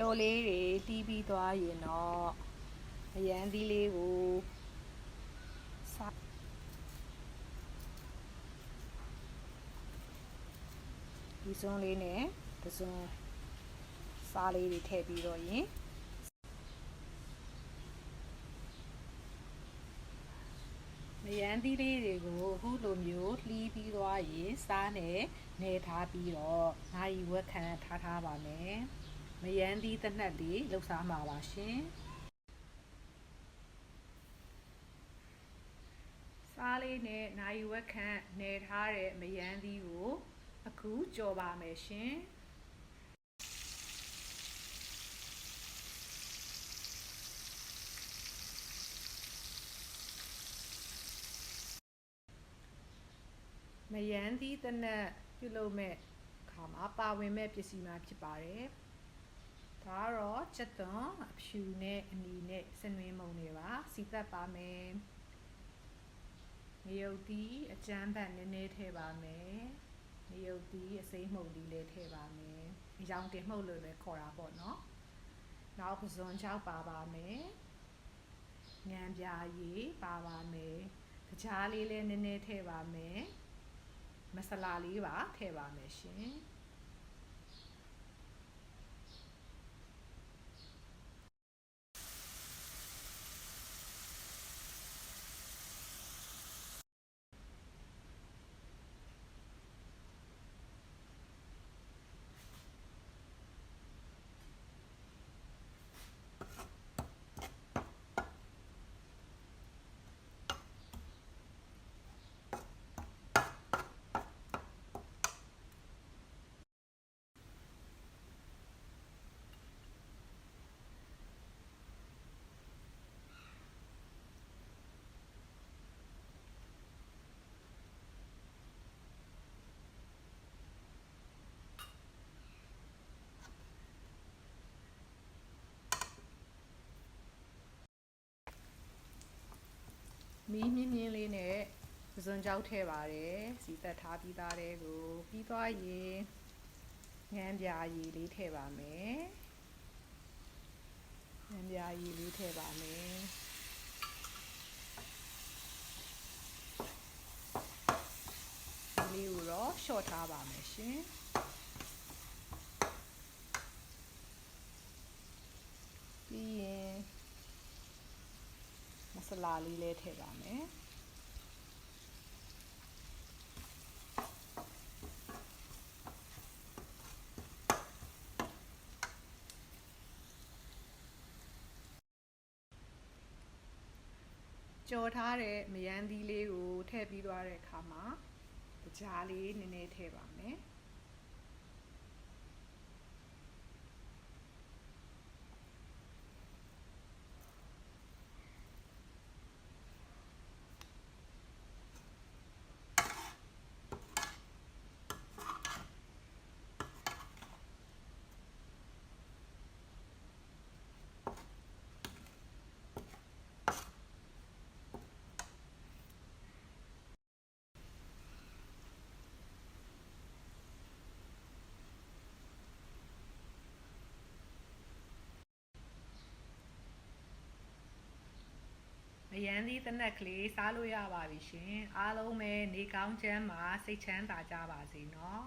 လိုလေးတွေတီးပြီးသွားရင်တော့အရန်သီးလေးကိုစားဒီစွန်းလေးနဲ့ဒီစွန်းစားလေးတွေထည့်ပြီးတော့ရင်မရန်သီးလေးတွေကိုအခုလိုမျိုးလှီးပြီးသွားရင်စားနဲ့နေထားပြီးတော့နိုင်ဝက်ခံထားထားပါမယ် မရန်သီးတစ်နက်လေးလှုပ်ရှားမှာပါရှင်စားလေးနဲ့နိုင်ဝက်ခန့်နေထားတဲ့မရန်သီးကို အခုကြော်ပါမယ်ရှင်မယန်းသီးတနက်ပြုလုပ်မဲ့ခါမှာပါဝင်မဲ့ပစ္စည်းများဖြစ်ပါတယ်။ ဒါကတော့ချက်သွန်အဖြူနဲ့အနီနဲ့စနွင်းမုံတွေပါစီသက်ပါမယ်။ငရုတ်သီးအကျန်းဘတ်နည်းနည်းထည့်ပါမယ်။ငရုတ်သီးအစိမ်းမှုန်သီးလည်းထည့်ပါမယ်။အယောင်တင်မှုတ်လို့လည်းခေါ်တာပေါ့နော်။နောက်ပဇွန်ချောက်ပါပါမယ်။ငံပြာရည်ပါပါမယ်။ကြားလေးလည်းနည်းနည်းထည့်ပါမယ်။မဆလာလေးပါထည့်ပါမယ်ရှင် မီးမြင်းမြင်းလေးနဲ့ပဇွန်ကြောက်ထည့်ပါတယ်စီသက်ထားပြီးသားတဲ့ကိုပြီးသွားရင်ငန်းပြာရည်လေးထည့်ပါမယ်ငန်းပြာရည်လေးထည့်ပါမယ်ဒီလေးကိုတော့ရှော့ထားပါမယ်ရှင်ပြီးရင်မ ဆလာလေးလည်းထည့်ပါမယ်ကြော်ထားတဲ့မယန်းသီးလေးကိုထည့်ပြီးသွားတဲ့အခါမှာကြားလေးနည်းနည်းထည့်ပါမယ် မယန်းသီးတစ်နက်ကလေးစားလို့ရပါပြီရှင်အားလုံးပဲနေကောင်းချမ်းမှာစိတ်ချမ်းသာကြပါစေနော်